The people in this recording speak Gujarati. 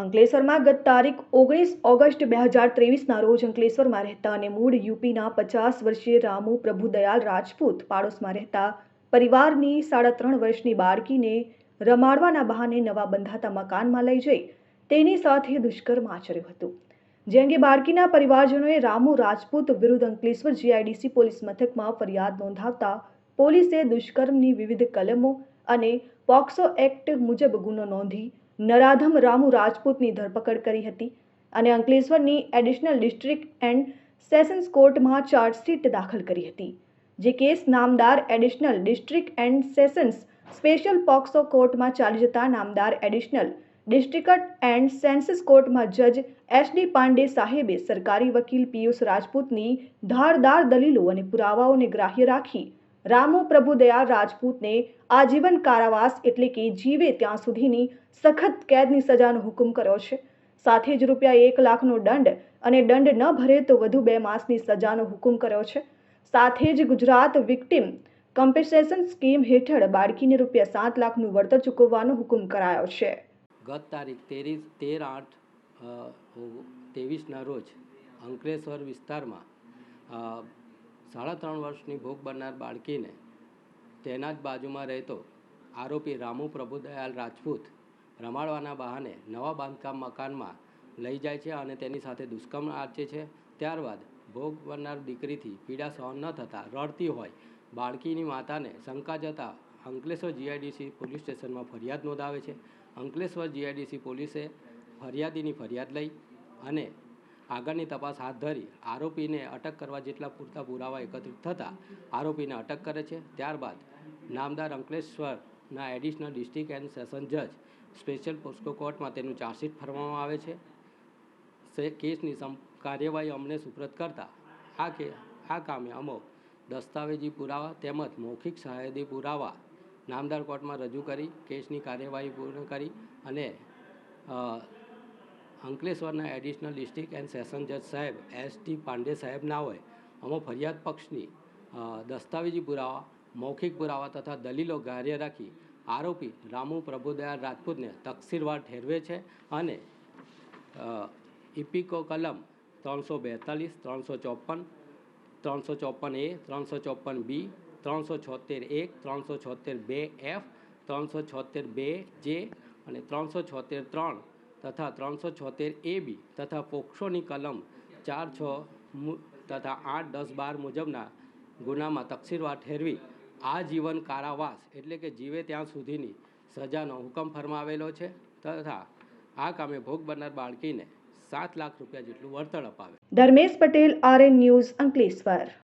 અંકલેશ્વરમાં ગત તારીખ ઓગણીસ ઓગસ્ટ બે હજાર ત્રેવીસના રોજ અંકલેશ્વરમાં રહેતા અને મૂળ યુપીના પચાસ વર્ષીય રામુ પ્રભુદયાલ રાજપૂત પાડોશમાં રહેતા પરિવારની સાડા ત્રણ વર્ષની બાળકીને રમાડવાના બહાને નવા બંધાતા મકાનમાં લઈ જઈ તેની સાથે દુષ્કર્મ આચર્યું હતું. જે અંગે બાળકીના પરિવારજનોએ રામુ રાજપૂત વિરુદ્ધ અંકલેશ્વર જીઆઈડીસી પોલીસ મથકમાં ફરિયાદ નોંધાવતા પોલીસે દુષ્કર્મની વિવિધ કલમો અને પોક્સો એક્ટ મુજબ ગુનો નોંધી નરાધમ રામુ રાજપૂતની ધરપકડ કરી હતી અને અંકલેશ્વરની એડિશનલ ડિસ્ટ્રિક્ટ એન્ડ સેશન્સ કોર્ટમાં ચાર્જશીટ દાખલ કરી હતી, જે કેસ નામદાર additional district and sessions special POCSO કોર્ટમાં ચાલી જતા નામદાર એડિશનલ ડિસ્ટ્રિક્ટ એન્ડ સેન્સિસ કોર્ટમાં જજ એસ ડી પાંડે સાહેબે સરકારી વકીલ પિયુષ રાજપૂતની ધારદાર દલીલો અને પુરાવાઓને ગ્રાહ્ય રાખી રામુ પ્રભુદયાળ રાજપૂતને આજીવન કારાવાસ એટલે કે જીવે ત્યાં સુધીની સખત કેદની સજાનો હુકમ કર્યો છે. સાથે જ રૂપિયા એક લાખનો દંડ અને દંડ ન ભરે તો વધુ બે માસની સજાનો હુકમ કર્યો છે. સાથે જ ગુજરાત વિક્ટિમ કમ્પેસેશન સ્કીમ હેઠળ બાળકીને રૂપિયા સાત લાખનું વળતર ચૂકવવાનો હુકમ કરાયો છે. ગત તારીખ તેરી તેર આઠ ત્રેવીસના રોજ અંકલેશ્વર વિસ્તારમાં સાડા ત્રણ વર્ષની ભોગ બનનાર બાળકીને તેના જ બાજુમાં રહેતો આરોપી રામુ પ્રભુદયાલ રાજપૂત રમાડવાના બહાને નવા બાંધકામ મકાનમાં લઈ જાય છે અને તેની સાથે દુષ્કર્મ આચે છે. ત્યારબાદ ભોગ બનનાર દીકરીથી પીડા સહન ન થતાં રડતી હોય બાળકીની માતાને શંકા જતાં અંકલેશ્વર જીઆઈડીસી પોલીસ સ્ટેશનમાં ફરિયાદ નોંધાવે છે. અંકલેશ્વર જીઆઈડીસી પોલીસે ફરિયાદીની ફરિયાદ લઈ અને આગળની તપાસ હાથ ધરી આરોપીને અટક કરવા જેટલા પૂરતા પુરાવા એકત્રિત થતાં આરોપીને અટક કરે છે. ત્યારબાદ નામદાર અંકલેશ્વરના એડિશનલ ડિસ્ટ્રિક્ટ એન્ડ સેશન જજ સ્પેશિયલ પોસ્કો કોર્ટમાં તેનું ચાર્જશીટ ફરવામાં આવે છે. કેસની કાર્યવાહી અમને સુપ્રત કરતા આ કે આ કામે અમો દસ્તાવેજી પુરાવા તેમજ મૌખિક સહાયદી પુરાવા નામદાર કોર્ટમાં રજૂ કરી, કેસની કાર્યવાહી પૂર્ણ કરી અને અંકલેશ્વરના એડિશનલ ડિસ્ટ્રિક્ટ એન્ડ સેશન જજ સાહેબ એસ ટી પાંડે સાહેબ ના હોય, અમો ફરિયાદ પક્ષની દસ્તાવેજી પુરાવા, મૌખિક પુરાવા તથા દલીલો ગાર્ય રાખી આરોપી રામુ પ્રભુદયાલ રાજપૂતને તકસીરવાર ઠેરવે છે અને ઇપિકો કલમ ત્રણસો બેતાલીસ, ત્રણસો ચોપન ત્રણસો ચોપન એ, ત્રણસો ચોપન બી, ત્રણસો છોતેર એક, ત્રણસો છોતેર બે એફ, ત્રણસો છોતેર બે જે અને ત્રણસો છોતેર ત્રણ તથા ત્રણસો છોતેર એ બી તથા પોક્સોની કલમ ચાર છ તથા આઠ દસ બાર મુજબના ગુનામાં તકસીરવાર ઠેરવી આજીવન કારાવાસ એટલે કે જીવે ત્યાં સુધીની સજાનો હુકમ ફરમાવેલો છે તથા આ કામે ભોગ બનનાર બાળકીને સાત લાખ રૂપિયા જેટલું વળતર અપાવે. Dharmesh Patel RN news Ankleshwar.